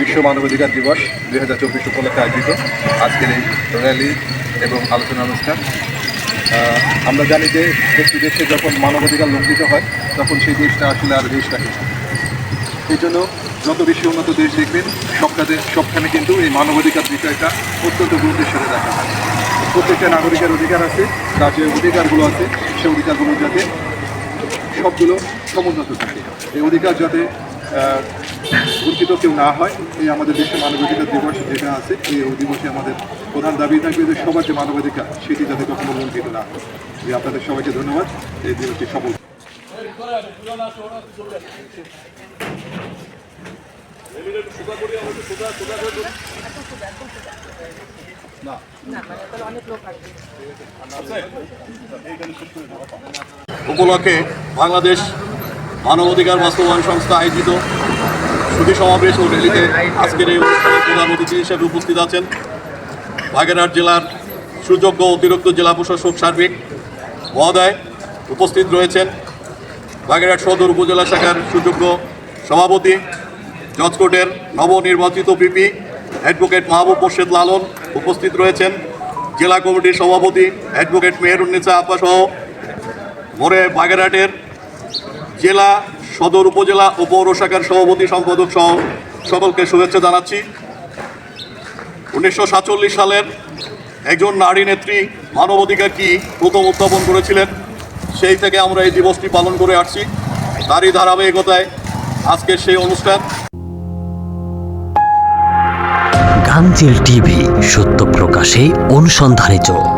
বিশ্ব মানবাধিকার দিবস দুই হাজার চব্বিশ উপলক্ষে আয়োজিত আজকের এই র্যালি এবং আলোচনা অনুষ্ঠান। আমরা জানি যে একটি দেশে যখন মানবাধিকার লঙ্ঘিত হয়, তখন সেই দেশটা আসলে আর দেশ থাকে। এই জন্য যত বেশি উন্নত দেশ দেখবেন সবখানে সবখানে কিন্তু এই মানবাধিকার বিষয়টা অত্যন্ত গুরুত্বের সাথে দেখা হয়। প্রত্যেকটা নাগরিকের অধিকার আছে, তার যে অধিকারগুলো আছে সেই অধিকারগুলো যাতে সবগুলো সমুন্নত থাকে। এই অধিকার যাতে আহ, কেউ না হয়। এই আমাদের দেশে মানবাধিকার দিবস যেটা আছে এই দিবসে আমাদের প্রধান দাবি থাকবে যে সবার যে মানবাধিকার সেটি যাতে কখনো বঞ্চিত না হয়। এই আপনাদের সবাইকে ধন্যবাদ। এই দিবসটি সফল। উপলক্ষে বাংলাদেশ মানবাধিকার বাস্তবায়ন সংস্থা আয়োজিত সুধী সমাবেশ ও র্যালিতে আজকের এই অনুষ্ঠানে প্রধান অতিথি হিসেবে উপস্থিত আছেন বাগেরহাট জেলার সুযোগ্য অতিরিক্ত জেলা প্রশাসক সার্বিক মহোদয় উপস্থিত রয়েছেন। বাগেরহাট সদর উপজেলা শাখার সুযোগ্য সভাপতি জজকোর্টের নবনির্বাচিত পিপি অ্যাডভোকেট মাহবুব মোর্শেদ লালন উপস্থিত রয়েছেন। জেলা কমিটির সভাপতি, অ্যাডভোকেট মেহেরুন্নেসা আপা সহ মোরে বাগেরহাটের জেলা সদর উপজেলা ও পৌর শাখার সভাপতি সম্পাদক সহ সকলকে শুভেচ্ছা জানাচ্ছি। উনিশশো সাতচল্লিশ সালের একজন নারী নেত্রী মানবাধিকার কি প্রথম উত্থাপন করেছিলেন, সেই থেকে আমরা এই দিবসটি পালন করে আসছি। তারই ধারাবাহিকতায় আজকের সেই অনুষ্ঠান। গাংজেল টিভি, সত্য প্রকাশে অনুসন্ধানে চোখ